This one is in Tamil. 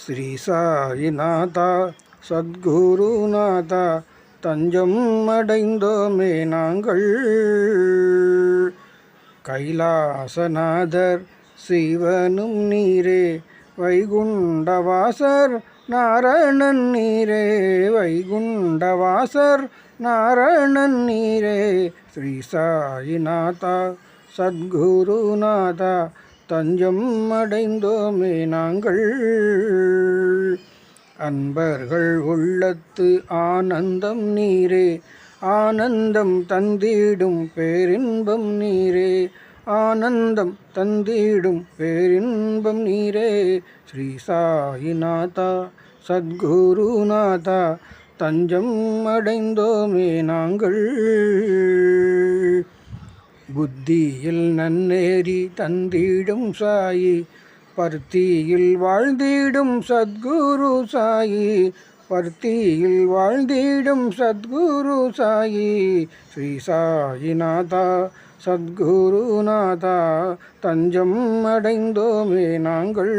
ஸ்ரீ சாயிநாதா சத்குருநாதா தஞ்சம் அடைந்தோமே நாங்கள். கைலாசநாதர் சிவனும் நீரே வைகுண்டவாசர் நாரணன் நீரே வைகுண்டவாசர் நாரணன் நீரே. ஸ்ரீ சாயிநாதா சத்குருநாதா தஞ்சம் அடைந்தோமே நாங்கள். அன்பர்கள் உள்ளத்து ஆனந்தம் நீரே ஆனந்தம் தந்திடும் பேரின்பம் நீரே ஆனந்தம் தந்திடும் பேரின்பம் நீரே. ஸ்ரீ சாயிநாதா சத்குருநாதா தஞ்சம் அடைந்தோமே நாங்கள். புத்தியில் நன்னேறி தந்திடும் சாயி பருத்தியில் வாழ்ந்திடும் சத்குரு சாயி பருத்தியில் வாழ்ந்திடும் சத்குரு சாயி ஸ்ரீ சாயிநாதா சத்குருநாதா தஞ்சம் அடைந்தோமே நாங்கள்.